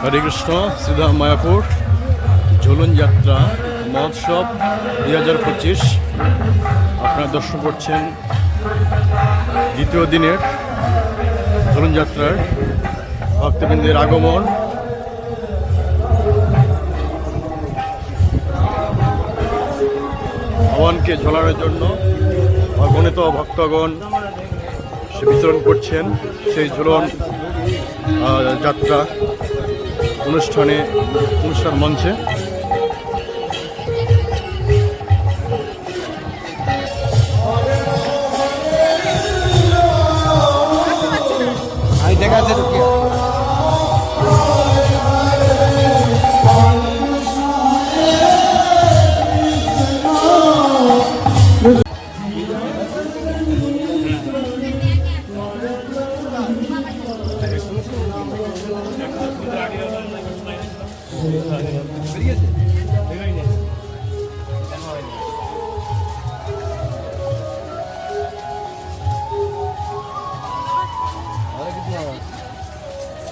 হরে কৃষ্ণ শ্রীধাম মায়াপুর, ঝুলন যাত্রা মহোৎসব দুই হাজার পঁচিশ। আপনারা দর্শন করছেন দ্বিতীয় দিনের ঝুলন যাত্রার ভক্তবৃন্দের আগমন। ভগবানকে ঝোলানোর জন্য অগণিত ভক্তগণ সে বিতরণ করছেন। সেই ঝুলন যাত্রা অনুষ্ঠানে অনুষ্ঠান মঞ্চে।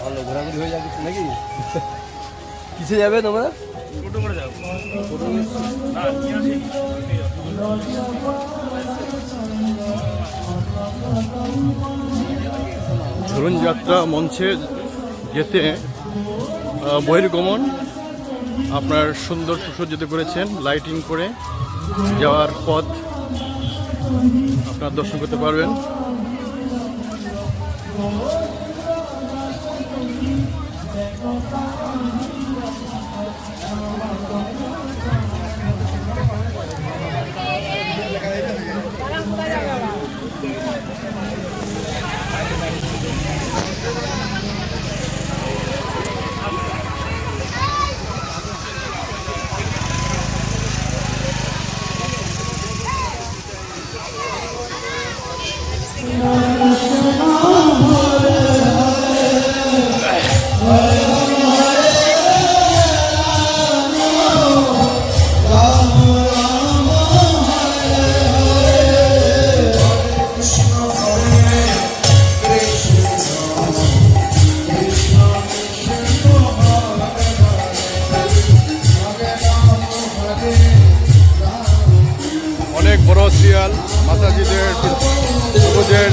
ভালো ঘোরাঘুরি হয়ে যাবে নাকি কিসে যাবে তোমরা ঝুলন যাত্রা মঞ্চে যেতে বহির্গমন আপনার সুন্দর সুসজ্জিত করেছেন লাইটিং করে যাওয়ার পথ আপনার দর্শন করতে পারবেন। বড় সিরিয়াল মাতাজিদের সবুজের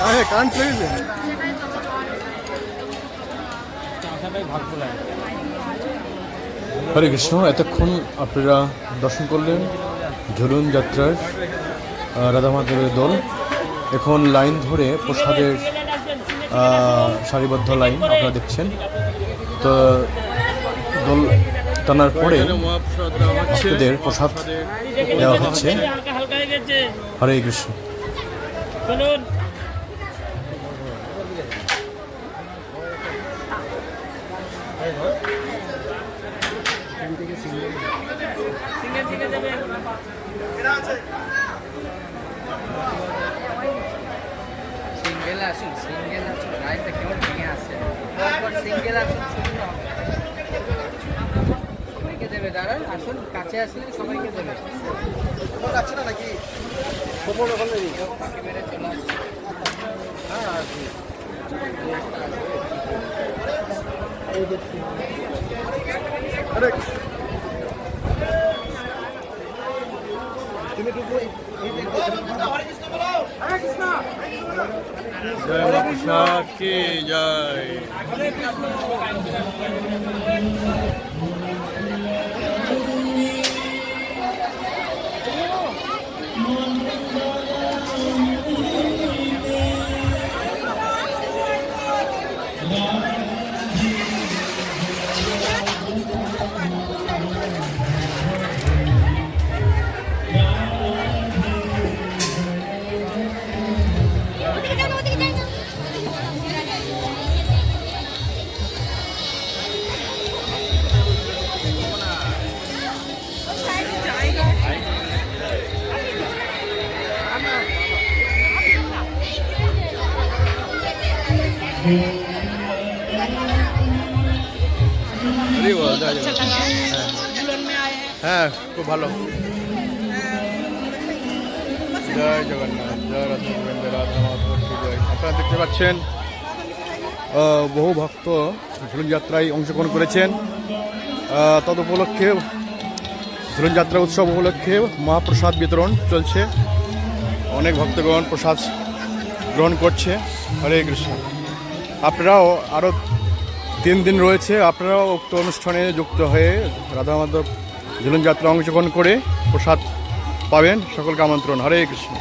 কারেন্ট গেছে? হরে কৃষ্ণ এতক্ষণ আপনারা দর্শন করলেন ঝুলন যাত্রার আহ, রাধা মাধবের দল। এখন লাইন ধরে প্রসাদের সারিবদ্ধ লাইন আপনারা দেখছেন। তো দল টানার পরে ভক্তদের প্রসাদ দেওয়া হচ্ছে। হরে কৃষ্ণ। সিঙ্গেল আসুন সিঙ্গেল আসুন লাইনটা কেমন ভেঙে আসছে সিঙ্গেল আসুন সবাইকে দেবে দাঁড়ান আসুন কাছে আসলে সবাইকে দেবে। ফাঁকি মেরে চলে আসছে? জয় মা প্রসাদ কি জয়। হ্যাঁ খুব ভালো। জয় জগন্নাথ, জয় আপনারা দেখতে পাচ্ছেন বহু ভক্ত ঝুলন যাত্রায় অংশগ্রহণ করেছেন। তদ উপলক্ষে ঝুলন যাত্রা উৎসব উপলক্ষে মহাপ্রসাদ বিতরণ চলছে। অনেক ভক্তগণ প্রসাদ গ্রহণ করছে। হরে কৃষ্ণ। আপনারাও আরও তিন দিন রয়েছে আপনারাও উক্ত অনুষ্ঠানে যুক্ত হয়ে রাধা মাধব ঝুলন যাত্রা অংশগ্রহণ করে প্রসাদ পাবেন। সকলকে আমন্ত্রণ। হরে কৃষ্ণ।